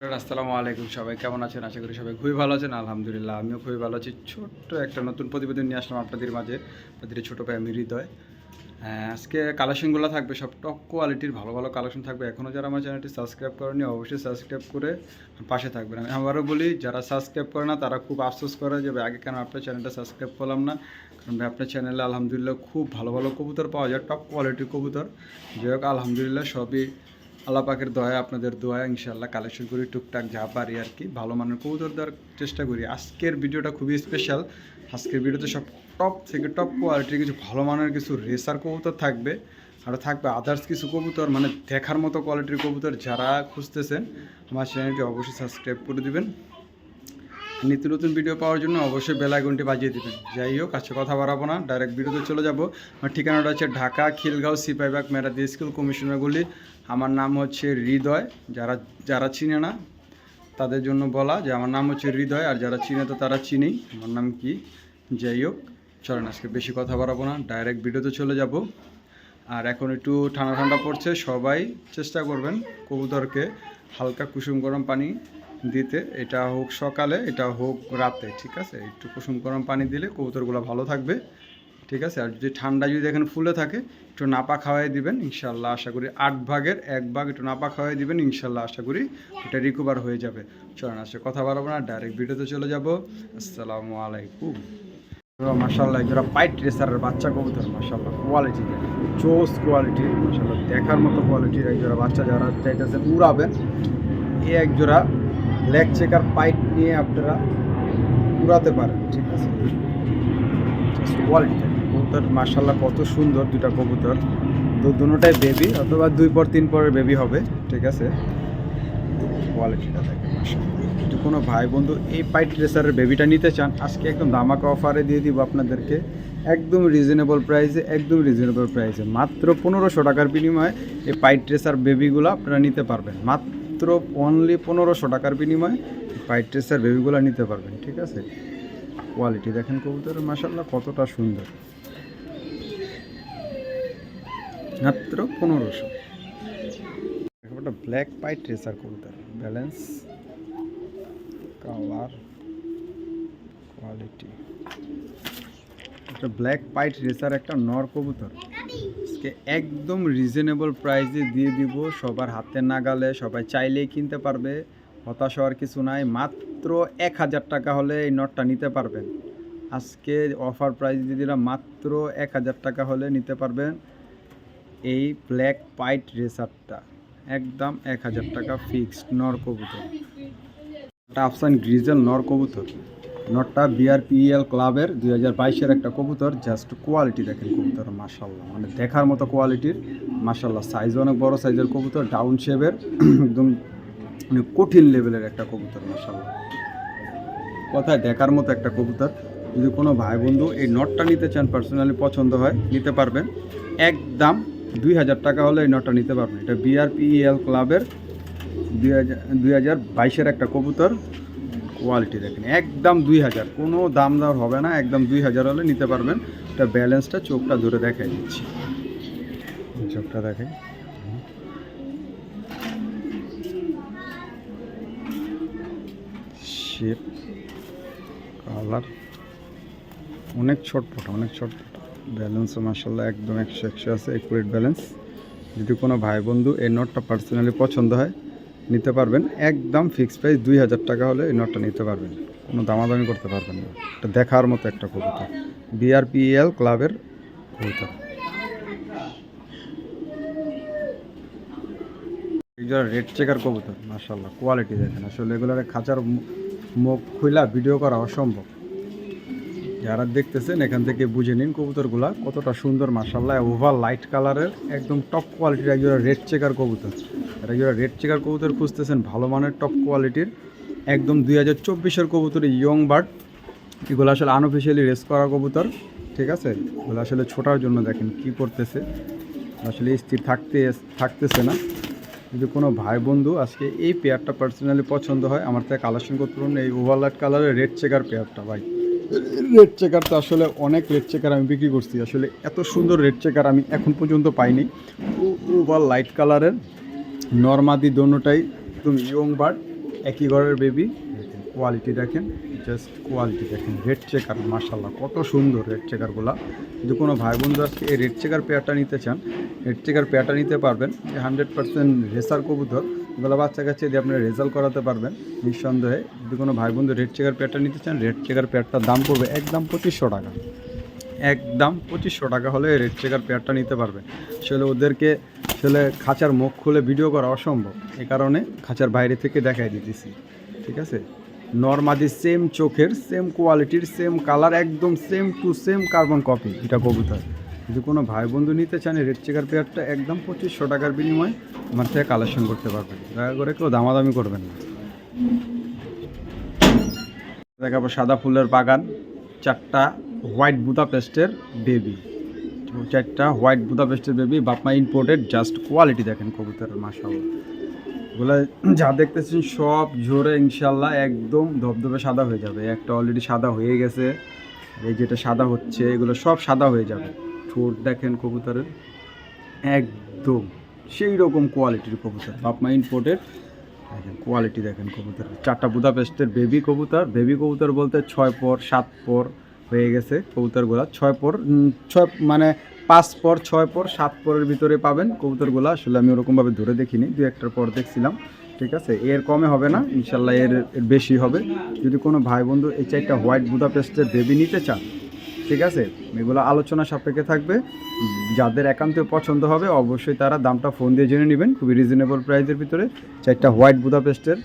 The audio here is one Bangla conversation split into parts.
আসসালামু আলাইকুম সবাই কেমন আছেন? আশা করি সবাই খুবই ভালো আছেন। আলহামদুলিল্লাহ আমিও খুবই ভালো আছি। ছোট্ট একটা নতুন প্রতিবেদন নিয়ে আসলাম আপনাদের মাঝে। আপনাদের ছোটো আমি হৃদয়। হ্যাঁ, আজকে কালেকশনগুলো থাকবে সব টপ কোয়ালিটির ভালো ভালো কালেকশন থাকবে। এখনও যারা আমার চ্যানেলটি সাবস্ক্রাইব করেনি অবশ্যই সাবস্ক্রাইব করে পাশে থাকবেন। আমি আবারও বলি যারা সাবস্ক্রাইব করে না তারা খুব আফসোস করে যে আগে কেন আপনার চ্যানেলটা সাবস্ক্রাইব করলাম না? কারণ আপনার চ্যানেলে আলহামদুলিল্লাহ খুব ভালো ভালো কবুতর পাওয়া যায় টপ কোয়ালিটির কবুতর। যাই হোক আলহামদুলিল্লাহ সবই আল্লাহ পাকের দয়া আপনাদের দয়া ইনশাল্লাহ কালেকশন করি, টুকটাক যা পারি আর কি। ভালো মানের কবুতর দেওয়ার চেষ্টা করি। আজকের ভিডিওটা খুবই স্পেশাল আজকের ভিডিওতে সব টপ থেকে টপ কোয়ালিটির কিছু ভালো মানের কিছু রেসার কবুতর থাকবে। আর থাকবে আদার্স কিছু কবুতর মানে দেখার মতো কোয়ালিটির কবুতর যারা খুঁজতেছেন, আমার চ্যানেলটি অবশ্যই সাবস্ক্রাইব করে দিবেন। নিত্য নতুন ভিডিও পাওয়ার জন্য অবশ্যই বেল আইকনটি বাজিয়ে দেবেন। যাই হোক, আজকে কথা বাড়াবো না ডাইরেক্ট ভিডিওতে চলে যাব। আমার ঠিকানাটা হচ্ছে ঢাকা, খিলগাঁও, সিপাইবাগ, মেরাদি স্কুল কমিশনারগুলি আমার নাম হচ্ছে হৃদয়, যারা যারা চিনে না, তাদের জন্য বলা যে আমার নাম হচ্ছে হৃদয়, আর যারা চিনে তো তারা চিনেই। আমার নাম কি? যাই হোক, চলেন আজকে বেশি কথা বাড়াবো না ডাইরেক্ট ভিডিওতে চলে যাব। আর এখন একটু ঠান্ডা ঠান্ডা পড়ছে, সবাই চেষ্টা করবেন কবুতরকে হালকা কুসুম গরম পানি দিতে, এটা হোক সকালে, এটা হোক রাতে, ঠিক আছে? একটু কুসুম গরম পানি দিলে কবুতরগুলো ভালো থাকবে, ঠিক আছে? আর যদি ঠান্ডা যদি দেখেন ফুলে থাকে, একটু নাপা খাওয়াই দিবেন ইনশাল্লাহ আশা করি আট ভাগের এক ভাগ একটু নাপা খাওয়াই দিবেন ইনশাল্লাহ আশা করি এটা রিকভার হয়ে যাবে। চলেন আসলে কথা বাড়াবো না ডাইরেক্ট ভিডিওতে চলে যাব। আসসালামু আলাইকুম। মাসাল্লাহ যারা পাইট রেসারের বাচ্চা কবুতর মাসাল্লাহ কোয়ালিটি চোস কোয়ালিটি মাসাল্লাহ দেখার মতো কোয়ালিটির এক জোড়া বাচ্চা যারা চাইতেছেন উড়াবেন এই এক জোড়া লেগ চেকার পাইপ নিয়ে আপনারা উড়াতে পারেন, ঠিক আছে? কবুতর মাসাল্লাহ কত সুন্দর দুটা কবুতর। তো দুটাই বেবি অথবা দুই পর, তিন পরের বেবি হবে, ঠিক আছে? কোয়ালিটিটা মাশাআল্লাহ। যদি কোনো ভাই বন্ধু এই পাইট রেসারের বেবিটা নিতে চান, আজকে একদম দামাকা অফারে দিয়ে দিব আপনাদেরকে। একদম রিজনেবল প্রাইসে একদম রিজনেবল প্রাইসে মাত্র পনেরোশো টাকার বিনিময়ে এই পাইট রেসার বেবিগুলো আপনারা নিতে পারবেন। মাত্র অনলি পনেরোশো টাকার বিনিময়ে পাইট রেসার বেবিগুলো নিতে পারবেন, ঠিক আছে? কোয়ালিটি দেখেন কবুতরের মাসাল্লাহ কতটা সুন্দর। মাত্র পনেরোশো। একটা ব্ল্যাক পাইট রেসার কবুতর ব্যালেন্স কালার কোয়ালিটি একটা ব্ল্যাক পাইট রেসার একটা নর কবুতর। আজকে একদম রিজনেবল প্রাইসে দিয়ে দিব। সবার হাতে নাগালে, সবাই চাইলেই কিনতে পারবে। হতাশ হওয়ার কিছু নাই, মাত্র এক হাজার টাকা হলে এই নটটা নিতে পারবেন। আজকে অফার প্রাইস দিয়ে দিলাম, মাত্র এক হাজার টাকা হলে নিতে পারবেন এই ব্ল্যাক পাইট রেসারটা একদম এক হাজার টাকা ফিক্সড নর কবুতর। আফসান গ্রিজেল নর কবুতর। নটটা বিআরপিএল ক্লাবের দুই হাজার বাইশের একটা কবুতর জাস্ট কোয়ালিটি দেখেন কবুতর মাসাল্লাহ মানে দেখার মতো কোয়ালিটির মাসাল্লাহ সাইজ অনেক বড় সাইজের কবুতর ডাউন শেপের একদম মানে কঠিন লেভেলের একটা কবুতর মাসাল্লাহ কথায় দেখার মতো একটা কবুতর। যদি কোনো ভাই বন্ধু এই নটটা নিতে চান পার্সোনালি পছন্দ হয়, নিতে পারবেন। একদম দুই হাজার টাকা হলে এই নটটা নিতে পারবেন। এটা বিআরপিএল ক্লাবের দুই হাজার দুই হাজার বাইশের একটা কবুতর। কোয়ালিটি দেখেন, একদম দুই হাজার। কোনো দাম দর হবে না, একদম দুই হাজার হলে নিতে পারবেন। এটা ব্যালেন্সটা চোখটা ধরে দেখাই দিচ্ছি। চোখটা দেখাই। শেপ কালার অনেক ছটফট অনেক ছটফট ব্যালেন্সও মার্শাল্লাহ একদম একশো একশো আছে একুরেট ব্যালেন্স যদি কোনো ভাই বন্ধু এই নোটটা পার্সোনালি পছন্দ হয় নিতে পারবেন। একদম ফিক্স প্রাইস দুই হাজার টাকা হলে এই নোটটা নিতে পারবেন। কোনো দামাদামি করতে পারবেন না। এটা দেখার মতো একটা কবুতর। বিআরপিএল ক্লাবের কবিতা রেড চেকার কবুতর মার্শাল্লাহ কোয়ালিটি দেখেন। আসলে এগুলোর খাঁচার মুখ খুলা ভিডিও করা অসম্ভব। যারা দেখতেছেন, এখান থেকে বুঝে নিন কবুতরগুলা। কতটা সুন্দর মার্শাল্লাহ ওভার লাইট কালারের, একদম টপ কোয়ালিটির একজন রেড চেকার কবুতর। আর একজন রেড চেকার কবুতর খুঁজতেছেন, ভালো মানের টপ কোয়ালিটির একদম দুই হাজার চব্বিশের কবুতর ইয়ং বার্ড এগুলো আসলে আনঅফিসিয়ালি রেস করা কবুতর, ঠিক আছে? এগুলো আসলে ছোটার জন্য দেখেন কি করতেছে। আসলে স্থির থাকতে, থাকতেছে না। যদি কোনো ভাই বন্ধু আজকে এই পেয়ারটা পার্সোনালি পছন্দ হয়, আমার থেকে কালেকশন করতে পারুন এই ওভারলাইট কালারের রেড চেকার পেয়ারটা ভাই। রেড চেকার তো আসলে অনেক রেড চেকার আমি বিক্রি করছি। আসলে এত সুন্দর রেড চেকার আমি এখন পর্যন্ত পাইনি। ওভার লাইট কালারের নর্মাদি দোনোটাই, একদম ইয়ং বার্ড একই ঘরের বেবি কোয়ালিটি দেখেন জাস্ট কোয়ালিটি দেখেন। রেড চেকার মার্শাল্লাহ কত সুন্দর রেড চেকারগুলো যদি কোনো ভাই বন্ধু আজকে এই রেড চেকার পেয়ারটা নিতে চান রেড চেকার পেয়ারটা নিতে পারবেন। হান্ড্রেড পার্সেন্ট রেসার কবুতর। এগুলো বাচ্চা কাছে যদি আপনারা রেজাল্ট করাতে পারবেন, নিঃসন্দেহে। যদি কোনো ভাই বন্ধু রেড চেকার পেয়ারটা নিতে চান রেড চেকার পেয়ারটার দাম পড়বে একদম পঁচিশশো টাকা। একদম পঁচিশশো টাকা হলে রেড চেকার পেয়ারটা নিতে পারবে। আসলে ওদেরকে, আসলে খাঁচার মুখ খুলে ভিডিও করা অসম্ভব। এ কারণে খাঁচার বাইরে থেকে দেখাই দিতেছি। ঠিক আছে? নর্মাদি সেম চোখের সেম কোয়ালিটির সেম কালার একদম same to same carbon copy এটা কবুতর। যদি কোনো ভাই বন্ধু নিতে চান রেড চেকার পেয়ারটা একদম পঁচিশশো টাকার বিনিময়ে আমার থেকে কালেকশন করতে পারবেন। দয়া করে কেউ দামাদামি করবেন না। দেখাবো সাদা ফুলের বাগান, চারটা হোয়াইট বুদা পেস্টের বেবি। চারটা হোয়াইট বুদা পেস্টের বেবি বাপমা ইম্পোর্টেড জাস্ট কোয়ালিটি দেখেন কবুতরের মাসাল্লাহ এগুলো যা দেখতেছেন সব ঝরে ইনশাল্লাহ একদম ধবধবে সাদা হয়ে যাবে। একটা অলরেডি সাদা হয়ে গেছে, এই যেটা সাদা হচ্ছে, এগুলো সব সাদা হয়ে যাবে। ঠোঁট দেখেন কবুতরের? একদম সেই রকম কোয়ালিটির কবুতর। বাপমা ইম্পোর্টেড দেখেন কোয়ালিটি দেখেন কবুতরের চারটা বুদাপেস্টের বেবি কবুতর। বেবি কবুতর বলতে ছয় পর সাত পর হয়ে গেছে কবুতরগুলা। ছয় পর ছয় মানে পাঁচ পর ছয় পর সাত পরের ভিতরে পাবেন কবুতরগুলা। আসলে আমি ওরকমভাবে ধরে দেখিনি দু একটার পর দেখছিলাম। ঠিক আছে? এর কমে হবে না ইনশাল্লাহ এর এর বেশি হবে। যদি কোনো ভাই বন্ধু এই চারটা হোয়াইট বুদাপেস্টের বেবি নিতে চান ঠিক আছে? এগুলো আলোচনা সাপেক্ষে থাকবে। যাদের একান্ত পছন্দ হবে, অবশ্যই তারা দামটা ফোন দিয়ে জেনে নেবেন। খুবই রিজনেবল প্রাইসের ভিতরে চারটা হোয়াইট বুদাপেস্টের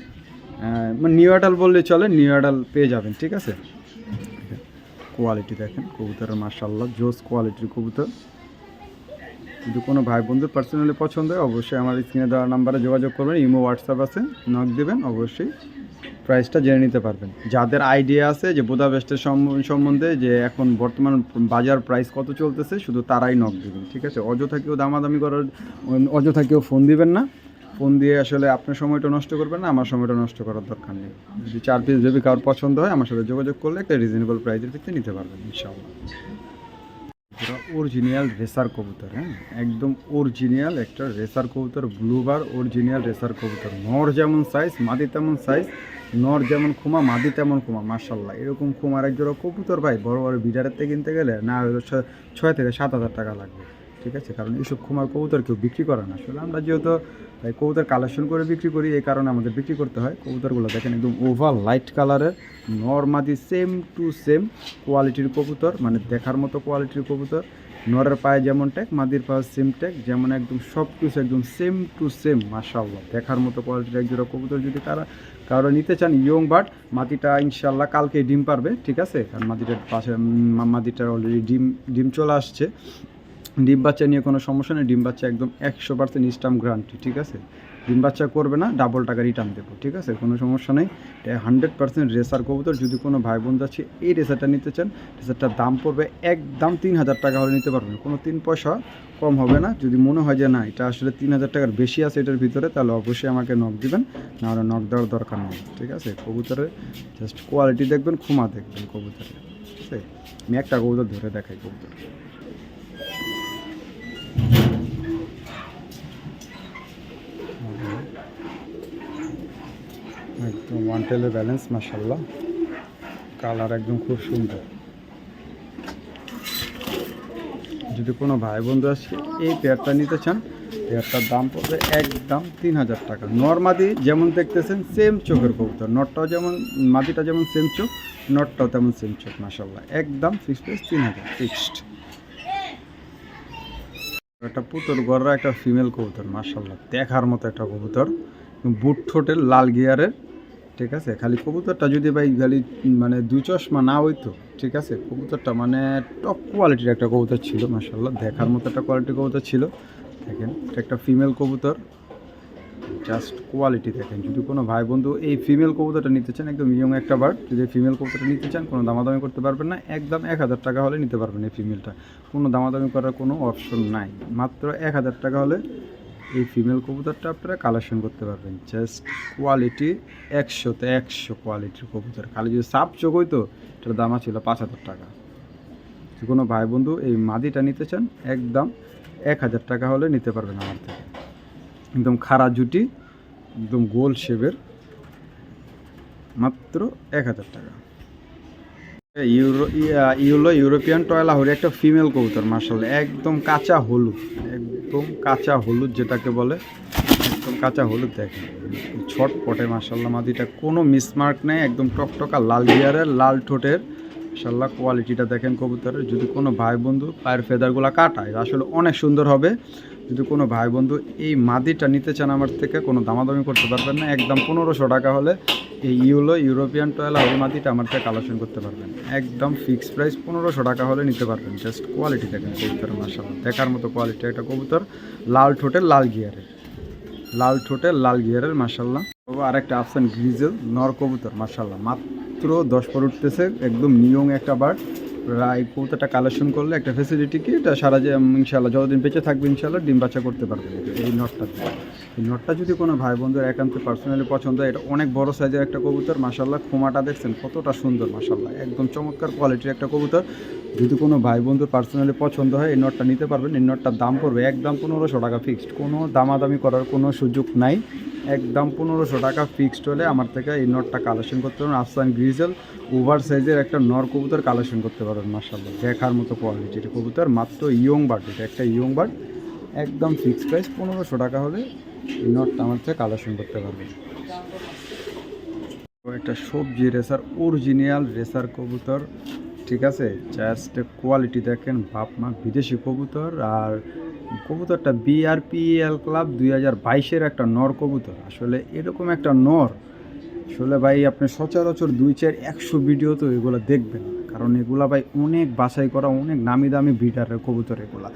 মানে নিউ অ্যাডাল বললে চলে নিউ অ্যাডাল পেয়ে যাবেন, ঠিক আছে? কোয়ালিটি দেখেন কবুতরের মার্শাল্লাহ জোস কোয়ালিটির কবুতর। যদি কোনো ভাই বন্ধুর পার্সোনালি পছন্দ হয়, অবশ্যই আমার স্ক্রিনে দেওয়া নাম্বারে যোগাযোগ করবেন, ইমো হোয়াটসঅ্যাপ আছে নক দেবেন, অবশ্যই প্রাইসটা জেনে নিতে পারবেন। যাদের আইডিয়া আছে যে বোদা বেস্টের সম্বন্ধে যে এখন বর্তমান বাজার প্রাইস কত চলতেছে, শুধু তারাই নক দেবেন, ঠিক আছে? অযথা কেউ দামাদামি করার, অযথা কেউ ফোন দিবেন না। ফোন দিয়ে আসলে আপনার সময়টা নষ্ট করবেন না, আমার সময়টা নষ্ট করার দরকার নেই। যদি চার পিস যদি কারোর পছন্দ হয়, আমার সাথে যোগাযোগ করলে একটা রিজনেবল প্রাইসের ভিত্তিতে নিতে পারবেন, ইনশাআল্লাহ। অরিজিনাল রেসার কবুতর হ্যাঁ? একদম অরিজিনাল একটা রেসার কবুতর ব্লুবার অরিজিনাল রেসার কবুতর। নর যেমন সাইজ মাদি তেমন সাইজ নর যেমন খুমা, মাদি তেমন খুমা মার্শাল্লাহ এরকম খুমার এক জোড়া কবুতর ভাই, বড় বড় বিডারের থেকে কিনতে গেলে না ছয় থেকে সাত হাজার টাকা লাগবে। ঠিক আছে? কারণ এইসব খুমার কবুতর কেউ বিক্রি করে না। আসলে আমরা যেহেতু কবুতর কালেকশন করে বিক্রি করি, এই কারণে আমাদের বিক্রি করতে হয়। কবুতরগুলো দেখেন একদম ওভার লাইট কালারের নর্মাদি সেম টু সেম কোয়ালিটির কবুতর মানে দেখার মতো কোয়ালিটির কবুতর। নরের পায়ে যেমন ট্যাগ মাদির পায়ে সেম ট্যাগ যেমন একদম সব কিছু একদম সেম টু সেম মাশাল্লাহ দেখার মতো কোয়ালিটির এক জোড়া কবুতর যদি তারা কারও নিতে চান ইয়ং বাট মাটিটা ইনশাল্লাহ কালকে ডিম পারবে, ঠিক আছে? কারণ মাটিটার পাশে মাটিটার অলরেডি ডিম ডিম চলে আসছে। ডিম বাচ্চা নিয়ে কোনো সমস্যা নেই, ডিম বাচ্চা একদম একশো পার্সেন্ট স্টাম্প গ্যারান্টি ঠিক আছে? ডিম বাচ্চা করবে না ডাবল টাকা রিটার্ন দেবো, ঠিক আছে? কোনো সমস্যা নেই। হান্ড্রেড পার্সেন্ট রেসার কবুতর, যদি কোনো ভাই বোন আছে এই রেসারটা নিতে চান রেসারটার দাম পড়বে একদম তিন হাজার টাকা হলে নিতে পারবেন। কোনো তিন পয়সা কম হবে না। যদি মনে হয় যে না, এটা আসলে তিন হাজার টাকার বেশি আছে এটার ভিতরে, তাহলে অবশ্যই আমাকে নখ দিবেন, নাহলে নখ দেওয়ার দরকার নেই, ঠিক আছে? কবুতরের জাস্ট কোয়ালিটি দেখবেন খুমা দেখবেন কবুতরের, ঠিক আছে? আমি একটা কবুতর ধরে দেখাই কবুতর একদম ওয়ান টেলের ব্যালেন্স মাসাল্লাহ কালার একদম খুব সুন্দর। যদি কোনো ভাই বন্ধু আসে এই পেয়ারটা নিতে চান পেয়ারটার দাম পড়বে একদম তিন হাজার টাকা। নর্মাদি যেমন দেখতেছেন সেম চোখের কবুতর। নটটাও যেমন, মাদিটা যেমন সেম চোখ নটটাও তেমন সেম চোখ মাসাল্লাহ একদম ফিক্সড প্রাইস তিন হাজার। ফিক্সড একটা পুতর গড়রা, একটা ফিমেল কবুতর মার্শাল্লাহ দেখার মতো একটা কবুতর। বুট ঠোঁটের লাল গিয়ারের ঠিক আছে? খালি কবুতরটা যদি ভাই খালি মানে দুই চশমা না হইতো, ঠিক আছে? কবুতরটা মানে টপ কোয়ালিটির একটা কবুতর ছিল মার্শাল্লাহ দেখার মতো একটা কোয়ালিটির কবুতর ছিল। দেখেন, এটা একটা ফিমেল কবুতর। জাস্ট কোয়ালিটি দেখেন। যদি কোনো ভাই বন্ধু এই ফিমেল কবুতরটা নিতে চান, একদম ইয়ং একটা বার্ড যদি ফিমেল কবুতরটা নিতে চান, কোনো দামাদামি করতে পারবেন না। একদম এক হাজার টাকা হলে নিতে পারবেন এই ফিমেলটা কোনো দামাদামি করার কোনো অপশন নাই। মাত্র এক হাজার টাকা হলে এই ফিমেল কবুতরটা আপনারা কালেকশন করতে পারবেন। জাস্ট কোয়ালিটি একশোতে একশো কোয়ালিটির কবুতর। খালি যদি সাপ চোখ হইতো এটার দাম ছিল পাঁচ হাজার টাকা। যে কোনো ভাই বন্ধু এই মাদিটা নিতে চান, একদম এক হাজার টাকা হলে নিতে পারবেন আমার থেকে। একদম খাড়া জুটি, একদম গোল শেপের, মাত্র এক হাজার টাকা। ইউরো ইউলো ইউরোপিয়ান টয়লা হরি একটা ফিমেল কবুতর মার্শাল একদম কাঁচা হলুদ, একদম কাঁচা হলুদ যেটাকে বলে, একদম কাঁচা হলুদ দেখেন। ছটপটে মার্শাল্লাহ মাদিটা কোনো মিসমার্ক নেই, একদম টকটকা লাল গিয়ারের, লাল ঠোঁটের। মার্শাল্লাহ কোয়ালিটিটা দেখেন কবুতরের। যদি কোনো ভাই বন্ধু পায়ের ফেদারগুলো কাটায় আসলে অনেক সুন্দর হবে। যদি কোনো ভাই বন্ধু এই মাদিটা নিতে চান আমার থেকে, কোনো দামাদামি করতে পারবেন না। একদম পনেরোশো টাকা হলে এই ইউলো ইউরোপিয়ান টয়েল ওই মাটিটা আমার থেকে কালেকশন করতে পারবেন। একদম ফিক্সড প্রাইস পনেরোশো টাকা হলে নিতে পারবেন। জাস্ট কোয়ালিটি দেখেন কবুতরের মার্শাল্লাহ দেখার মতো কোয়ালিটি একটা কবুতর, লাল ঠোঁটের লাল গিয়ারের। লাল ঠোঁটের লাল গিয়ারের মার্শাল্লাহ আর একটা আফসান গ্রিজেল, নর কবুতর মার্শাল্লাহ মাত্র দশ পর উঠতেছে, একদম নিয়ং একটা বার্ড এই কবুতরটা কালেকশন করলে একটা ফেসিলিটি কি, এটা সারা যে ইনশাল্লাহ যতদিন বেঁচে থাকবে ইনশাল্লাহ ডিম বাচ্চা করতে পারবে। এই নটটা নটটা যদি কোনো ভাই বন্ধুর একান্ত পার্সোনালি পছন্দ হয়, এটা অনেক বড় সাইজের একটা কবুতর মাসাল্লাহ খোমাটা দেখছেন, কতটা সুন্দর মাসাল্লাহ একদম চমৎকার কোয়ালিটির একটা কবুতর। যদি কোনো ভাই বন্ধুর পার্সোনালি পছন্দ হয়, এই নটটা নিতে পারবেন। এই নটটার দাম পড়বে একদম পনেরোশো টাকা ফিক্সড কোনো দামাদামি করার কোনো সুযোগ নাই। একদম পনেরোশো টাকা ফিক্সড হলে আমার থেকে এই নটটা কালেকশন করতে পারবেন। আফসান গ্রিজেল ওভার সাইজের একটা নর কবুতর কালেকশন করতে পারবেন মার্শাল্লাহ দেখার মতো কোয়ালিটির কবুতর, মাত্র ইয়ং বার্ড এটা একটা ইয়ং বার্ড একদম ফিক্সড প্রাইস পনেরোশো টাকা হলে এই নটটা আমার থেকে কালেকশন করতে পারবেন ও একটা সবজি রেসার অরিজিনাল রেসার কবুতর, ঠিক আছে? জাস্ট কোয়ালিটি দেখেন বাপ মা বিদেশি কবুতর, আর কবুতরটা বিআরপিএল ক্লাব দুই হাজার বাইশের একটা নর কবুতর। আসলে এরকম একটা নর, আসলে ভাই আপনি সচরাচর দুই চার একশো ভিডিও তো এগুলো দেখবেন কারণ এগুলা ভাই অনেক বাছাই করা, অনেক নামি দামি ব্রিডারের কবুতর এগুলা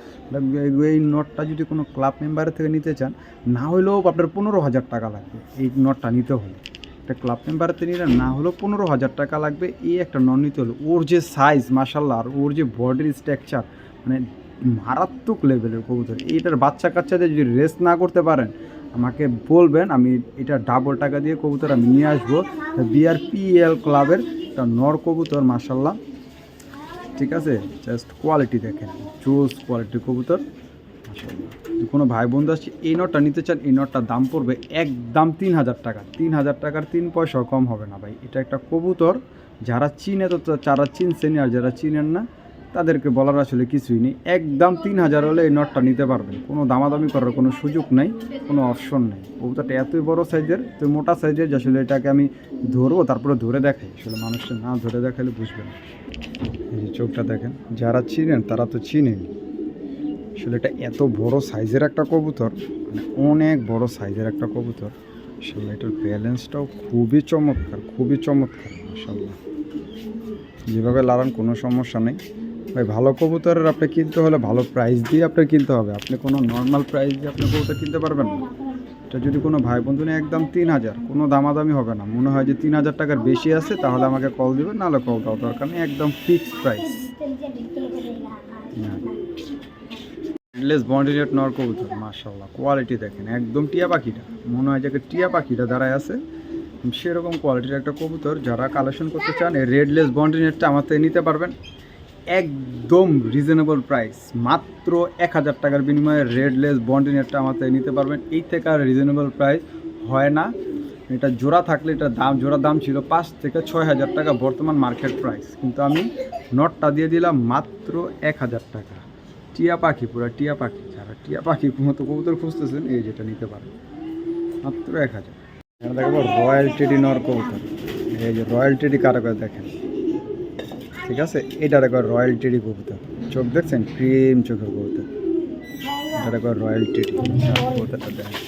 এই নটটা যদি কোনো ক্লাব মেম্বারের থেকে নিতে চান, না হলেও আপনার পনেরো হাজার টাকা লাগবে এই নটটা নিতে হলে। একটা ক্লাব মেম্বারেতে নিলে না হলেও পনেরো হাজার টাকা লাগবে, এই একটা নন নিতে হলে। ওর যে সাইজ মাসাল্লাহ আর ওর যে বডির স্ট্রাকচার মানে মারাত্মক লেভেলের কবুতর। এইটার বাচ্চা কাচ্চাদের যদি রেস্ট না করতে পারেন, আমাকে বলবেন, আমি এটা ডাবল টাকা দিয়ে কবুতর আমি নিয়ে আসব। বিআরপিএল ক্লাবের একটা নর কবুতর মাসাল্লাহ ঠিক আছে? জাস্ট কোয়ালিটি দেখেন। জোস কোয়ালিটির কবুতর। কোনো ভাই বন্ধু আসছে, এই নটটা নিতে চান, এই নটটার দাম পড়বে একদম তিন হাজার টাকা। তিন হাজার টাকার তিন পয়সাও কম হবে না ভাই। এটা একটা কবুতর, যারা চিনে তো তো যারা চিনছেন আর যারা চিনেন না তাদেরকে বলার আসলে কিছুই নেই। একদম তিন হাজার হলে এই নটটা নিতে পারবেন কোনো দামাদামি করার কোনো সুযোগ নেই, কোনো অপশন নেই। কবুতরটা এতই বড় সাইজের তো মোটা সাইজের যে আসলে এটাকে আমি ধরবো, তারপরে ধরে দেখাই। আসলে মানুষকে না ধরে দেখালে বুঝবে না। এই যে চোখটা দেখেন, যারা চিনেন তারা তো চিনেন আসলে এটা এত বড় সাইজের একটা কবুতর মানে অনেক বড় সাইজের একটা কবুতর। আসলে এটার ব্যালেন্সটাও খুবই চমৎকার খুবই চমৎকার মাসাল্লাহ যেভাবে লাগান কোনো সমস্যা নেই। ভাই, ভালো কবুতরের আপনি কিনতে হলে ভালো প্রাইস দিয়ে আপনার কিনতে হবে। আপনি কোনো নর্মাল প্রাইস দিয়ে আপনি কবুতর কিনতে পারবেন না। এটা যদি কোনো ভাই বন্ধু নেই একদম তিন হাজার। কোনো দামাদামি হবে না। মনে হয় যে তিন হাজার টাকার বেশি আছে, তাহলে আমাকে কল দিবেন, নাহলে কল দাও দরকার নেই। একদম ফিক্সড প্রাইস রেডলেস বন্ডিনেট নর কবুতর মার্শাল্লাহ কোয়ালিটি দেখেন, একদম টিয়া পাখিটা। মনে হয় যে টিয়া পাখিটা দাঁড়ায় আছে। সেরকম কোয়ালিটির একটা কবুতর, যারা কালেকশন করতে চান, এই রেডলেস বন্ডিনেটটা আমার থেকে নিতে পারবেন। একদম রিজনেবল প্রাইস মাত্র এক হাজার টাকার বিনিময়ে রেডলেস বন্ডিনেটটা আমার থেকে নিতে পারবেন। এই থেকে আর রিজনেবল প্রাইস হয় না। এটা জোড়া থাকলে এটা দাম জোড়া দাম ছিল পাঁচ থেকে ছয় হাজার টাকা বর্তমান মার্কেট প্রাইস কিন্তু আমি নটটা দিয়ে দিলাম মাত্র এক হাজার টাকা। টিয়া পাখি পুরো, টিয়া পাখি যারা, টিয়া পাখি মতো কবুতর খুঁজতেছেন, এই যেটা নিতে পারেন। মাত্র এক হাজার। দেখাবো রয়্যাল টেডি নর কবুতর। এই যে রয়্যাল টেডি কারও দেখেন। ঠিক আছে? এটা একবার রয়্যাল টেডি কবুতর চোখ দেখছেন? ক্রিম চোখের কবুতর এটা দেখো রয়্যাল টেডি কবুতরটা দেখেন।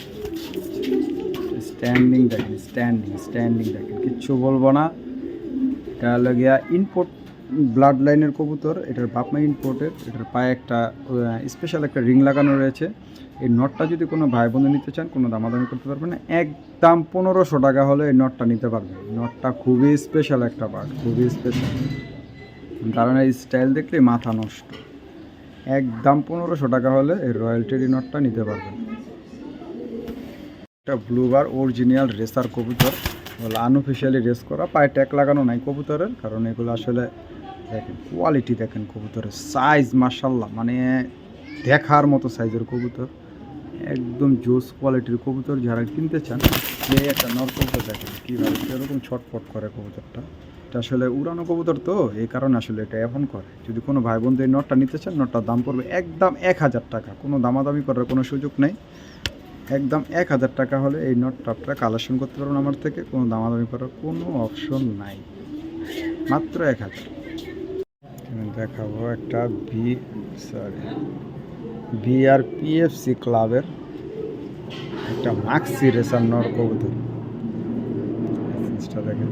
স্ট্যান্ডিং দেখেন স্ট্যান্ডিং স্ট্যান্ডিং দেখেন। কিচ্ছু বলব না। এটা হলো গিয়া ইনপোর্ট ব্লাড লাইনের কবুতর। এটার বাপমা ইনপোর্টের এটার পায়ে একটা স্পেশাল একটা রিং লাগানো রয়েছে। এই নটটা যদি কোনো ভাই বন্ধু নিতে চান, কোনো দামাদামি করতে পারবেন না। একদম পনেরোশো টাকা হলে এই নটটা নিতে পারবেন। নটটা খুবই স্পেশাল একটা বার্ড খুবই স্পেশাল কারণ এই স্টাইল দেখলে মাথা নষ্ট। একদম পনেরোশো টাকা হলে এই রয়্যাল টেরি নটটা নিতে পারবেন। একটা ব্লুবার অরিজিনাল রেসার কবুতর। আনঅফিসিয়ালি রেস করা, পায়ে ট্যাগ লাগানো নাই কবুতরের, কারণ এগুলো আসলে দেখেন কোয়ালিটি দেখেন কবুতরের সাইজ মার্শাল্লাহ মানে দেখার মতো সাইজের কবুতর। একদম জোস কোয়ালিটির কবুতর, যারা কিনতে চান এই একটা নর দেখেন, কীভাবে এরকম ছটফট করে কবুতরটা। এটা আসলে উড়ানো কবুতর তো, এই কারণে আসলে এটা এখন করে। যদি কোনো ভাই বন্ধু এই নটটা নিতে চান, নটটার দাম পড়বে একদম এক হাজার টাকা। কোনো দামাদামি করার কোনো সুযোগ নেই। একদম এক হাজার টাকা হলে এই নটটা কালেকশন করতে পারবেন আমার থেকে, কোনো দামাদামি করার কোনো অপশন নাই। মাত্র এক হাজার। দেখাবো একটা বি সরি বিআরপিএফসি ক্লাবের একটা মাক্সি রেসার নর কবুতর। দেখেন।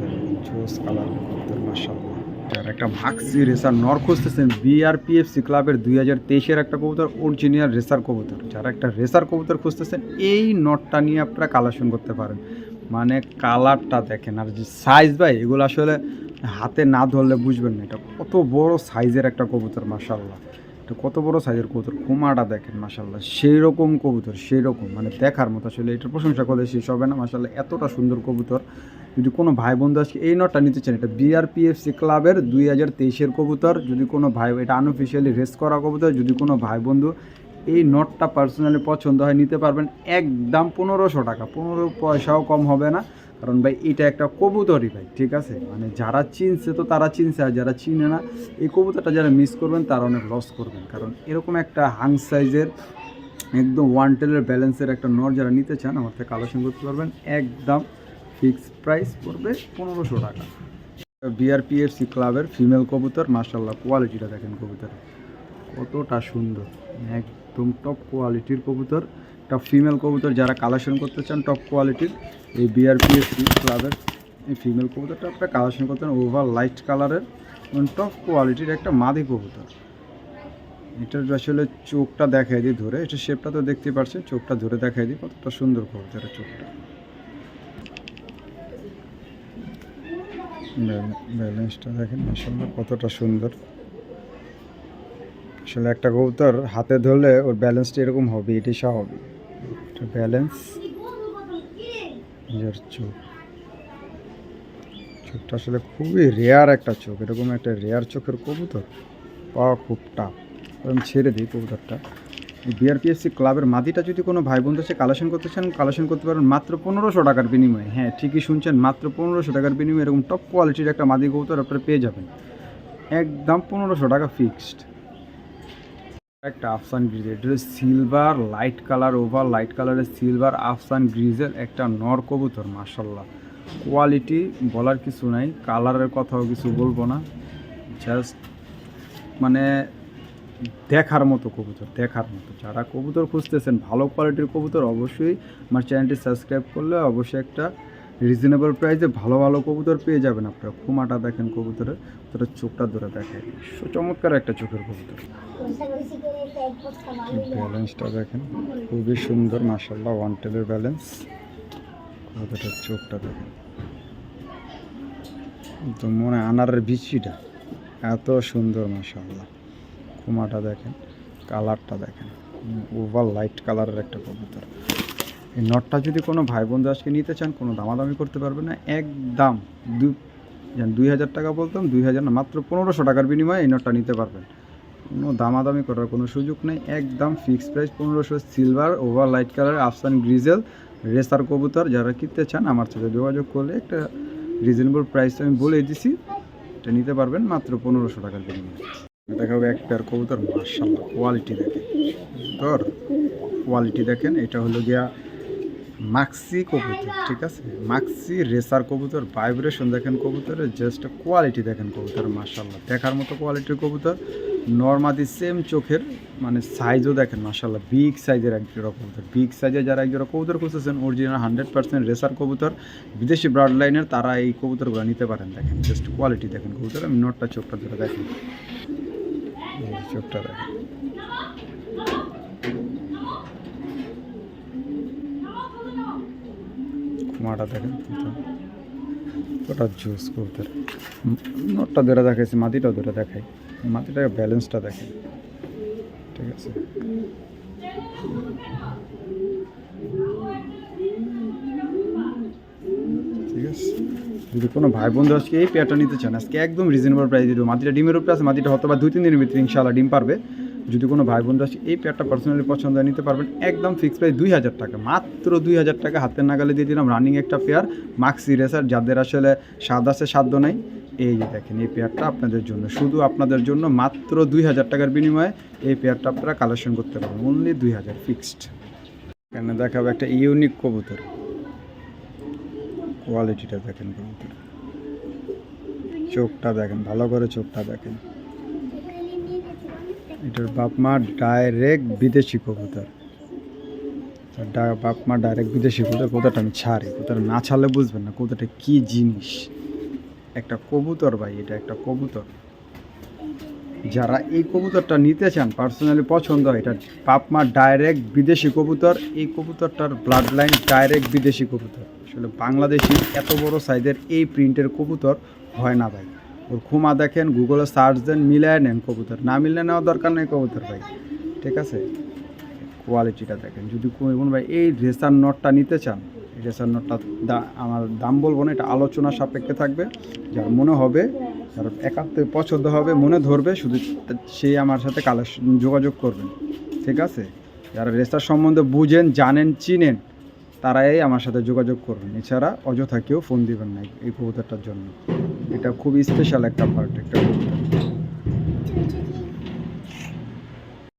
দেখেন জোস কালার মার্শাল্লাহ আর একটা মাক্সি রেসার নর খুঁজতেছেন বিআরপিএফসি ক্লাবের দুই হাজার তেইশের একটা কবুতর, অরিজিনাল রেসার কবুতর। যারা একটা রেসার কবুতর খুঁজতেছেন, এই নটটা নিয়ে আপনারা কালেকশন করতে পারেন। মানে কালারটা দেখেন, আর যে সাইজ ভাই, এগুলো আসলে হাতে না ধরলে বুঝবেন না। এটা কত বড় সাইজের একটা কবুতর মাসাল্লাহ এটা কত বড় সাইজের কবুতর? কুমাটা দেখেন মাসাল্লাহ সেই রকম কবুতর সেই রকম মানে দেখার মতো আসলে এটার প্রশংসা করলে শেষ হবে না। মাসাল্লাহ এতটা সুন্দর কবুতর। যদি কোনো ভাই বন্ধু আজকে এই নটটা নিতে চান এটা বিআরপিএফসি ক্লাবের দুই হাজার তেইশের কবুতর। যদি কোনো ভাই, এটা আনঅফিসিয়ালি রেস করা কবুতর, যদি কোনো ভাই বন্ধু এই নটটা পার্সোনালি পছন্দ হয়, নিতে পারবেন। একদম পনেরোশো টাকা। পনেরো পয়সাও কম হবে না। কারণ ভাই, এটা একটা কবুতরই ভাই, ঠিক আছে? মানে যারা চিনছে তো তারা চিনছে, আর যারা চিনে না, এই কবুতরটা যারা মিস করবেন, তারা অনেক লস করবেন। কারণ এরকম একটা হাং সাইজের একদম ওয়ান টেলের ব্যালেন্সের একটা নট যারা নিতে চান, আমার থেকে কালেকশন করতে পারবেন, একদম ফিক্সড প্রাইস পড়বে পনেরোশো টাকা। বিআরপিএফসি ক্লাবের ফিমেল কবুতর মার্শাল্লাহ কোয়ালিটিটা দেখেন কবুতরের। কতটা সুন্দর, একদম টপ কোয়ালিটির কবুতর। একটা ফিমেল কবুতর যারা কালেকশন করতে চান টপ কোয়ালিটির এই বিআরপিএসসি ক্লাবের এই ফিমেল কবুতরটা আপনারা কালেকশন করতে চান ওভার লাইট কালারের এবং টপ কোয়ালিটির একটা মাদি কবুতর। এটার আসলে চোখটা দেখাই দিই ধরে, এটা শেপটা তো দেখতে পাচ্ছেন চোখটা ধরে দেখাই দিই কতটা সুন্দর কবুতরের চোখটা। ব্যালেন্সটা দেখেন আসলে কতটা সুন্দর। আসলে একটা কবুতর হাতে ধরলে ওর ব্যালেন্সটা এরকম হবে এটি স্বাভাবিক। এটা ব্যালেন্স নিজের চোখ চোখটা আসলে খুবই রেয়ার একটা চোখ। এরকম একটা রেয়ার চোখের কবুতর পাওয়া খুব টাফ আমি ছেড়ে দিই কবুতরটা। বিআরপিএসসি ক্লাবের মাদিটা যদি কোনো ভাই বন্ধু সে কালেকশন করতে চান কালেকশন করতে পারেন মাত্র পনেরোশো টাকার বিনিময়ে। হ্যাঁ ঠিকই শুনছেন, মাত্র পনেরোশো টাকার বিনিময়ে এরকম টপ কোয়ালিটির একটা মাদি কবুতর আপনারা পেয়ে যাবেন। একদম পনেরোশো টাকা ফিক্সড একটা আফসান গ্রিজ এটা silver light colour over light কালারের সিলভার আফসান গ্রিজের একটা নর কবুতর মার্শাল্লাহ কোয়ালিটি বলার কিছু নাই কালারের কথাও কিছু বলব না। জাস্ট মানে দেখার মতো কবুতর, দেখার মতো। যারা কবুতর খুঁজতেছেন, ভালো কোয়ালিটির কবুতর অবশ্যই আমার চ্যানেলটি সাবস্ক্রাইব করলে অবশ্যই একটা রিজনেবল প্রাইসে ভালো ভালো কবুতর পেয়ে যাবেন আপনারা। খুমাটা দেখেন কবুতরের তোরা চোখটা ধরে দেখেন। চমৎকার একটা চোখের কবুতর। ব্যালেন্সটা দেখেন, খুবই সুন্দর মাসাল্লাহ ওয়ান টেলের ব্যালেন্স কতটার চোখটা দেখেন। তো মনে আনারের বিচিটা এত সুন্দর মাসাল্লাহ কুমাটা দেখেন কালারটা দেখেন। ওভার লাইট কালারের একটা কবুতর। এই নটটা যদি কোনো ভাই বন্ধু আজকে নিতে চান, কোনো দামাদামি করতে পারবে না, একদম দু যেন দুই হাজার টাকা বলতাম, দুই হাজার না, মাত্র পনেরোশো টাকার বিনিময়ে এই নটটা নিতে পারবেন। কোনো দামাদামি করার কোনো সুযোগ নেই, একদম ফিক্সড প্রাইস পনেরোশো সিলভার ওভার লাইট কালার আফসান গ্রিজেল রেসার কবুতর। যারা কিনতে চান, আমার সাথে যোগাযোগ করলে একটা রিজনেবল প্রাইস আমি বলে দিছি, এটা নিতে পারবেন মাত্র পনেরোশো টাকার বিনিময়ে। দেখাবো এক পেয়ার কবুতর মার্শাল্লাহ কোয়ালিটি দেখেন তোর কোয়ালিটি দেখেন, এটা হলো গিয়া মাক্সি কবুতর, ঠিক আছে? মাক্সি রেসার কবুতর ভাইব্রেশন দেখেন কবুতরের জাস্ট কোয়ালিটি দেখেন কবুতর মার্শাল্লাহ দেখার মতো কোয়ালিটির কবুতর নর্মাদি সেম চোখের মানে সাইজও দেখেন মার্শাল্লাহ বিগ সাইজের এক জোড়া কবুতর বিগ সাইজে যারা এক জোড়া কবুতর খুঁজতেছেন অরিজিনাল হান্ড্রেড পার্সেন্ট রেসার কবুতর, বিদেশি ব্রাড লাইনের তারা এই কবুতরগুলো নিতে পারেন, দেখেন। জাস্ট কোয়ালিটি দেখেন কবুতর, আমি নোটটা চোখটা ধরে দেখেন। চোখটা দেখেন। কুমাটা ওটা জুস কবুতর। নোটটা ধরে দেখাইছি, মাটিটাও ধরে দেখাই। মাটিটা ব্যালেন্সটা দেখেন। ঠিক আছে। ঠিক আছে। যদি কোনো ভাই বন্ধু আজকে এই পেয়ারটা নিতে চান, আজকে একদম রিজনেবল প্রাইস দেবো। মাটিটা ডিমের উপরে আছে, মাটিটা হয়তো বা দুই তিন দিনের ভিতরে ইনশাআল্লাহ ডিম পারবে। যদি কোনো ভাই বন্ধু আসে, এই পেয়ারটা পার্সোনালি পছন্দ নিতে পারবেন একদম ফিক্স প্রাইস দুই হাজার টাকা। মাত্র দুই হাজার টাকা হাতের নাগালে দিয়ে দিলাম রানিং একটা পেয়ার মাক্সি রেসার যাদের আসলে স্বাদ আছে সাধ্য নাই, এই যে দেখেন, এই পেয়ারটা আপনাদের জন্য। শুধু আপনাদের জন্য মাত্র দুই হাজার টাকার বিনিময়ে এই পেয়ারটা আপনারা কালেকশন করতে পারবেন। অনলি দুই হাজার ফিক্সড এখানে দেখাবো একটা ইউনিক কবুতর। কোয়ালিটিটা দেখেন কবুতর। চোখটা দেখেন, ভালো করে চোখটা দেখেন। এটার বাপ মা ডাইরেক্ট বিদেশি কবুতর। তার বাপ মা ডাইরেক্ট বিদেশি কবুতর, কবুতরটা আমি ছাড়ি। কবুতর না ছাড়লে বুঝবেন না, কবুতরটা কী জিনিস। একটা কবুতর ভাই, এটা একটা কবুতর। যারা এই কবুতরটা নিতে চান পার্সোনালি পছন্দ হয় এটা বাপ মা ডাইরেক্ট বিদেশি কবুতর, এই কবুতরটার ব্লাড লাইন ডাইরেক্ট বিদেশি কবুতর। আসলে বাংলাদেশি এত বড় সাইজের এই প্রিন্টের কবুতর হয় না ভাই। ওর খুমা দেখেন গুগলে সার্চ দেন, মিলায় নেন কবুতর। না মিলে নেওয়ার দরকার নেই কবুতর ভাই। ঠিক আছে? কোয়ালিটিটা দেখেন। যদি কোনো ভাই এই রেসার নটটা নিতে চান, এই রেসার নটটা আমার দাম বলব না, এটা আলোচনা সাপেক্ষে থাকবে। যার মনে হবে, যার একাত্তে পছন্দ হবে, মনে ধরবে, শুধু সেই আমার সাথে কালেকশন যোগাযোগ করবেন। ঠিক আছে? যারা রেসার সম্বন্ধে বুঝেন, জানেন, চিনেন তারাই আমার সাথে যোগাযোগ করবেন। এছাড়া অযথা কেউ ফোন দিবেন না এই কবুতরটার জন্য। এটা খুব স্পেশাল একটা পার্ট একটা কবুতর।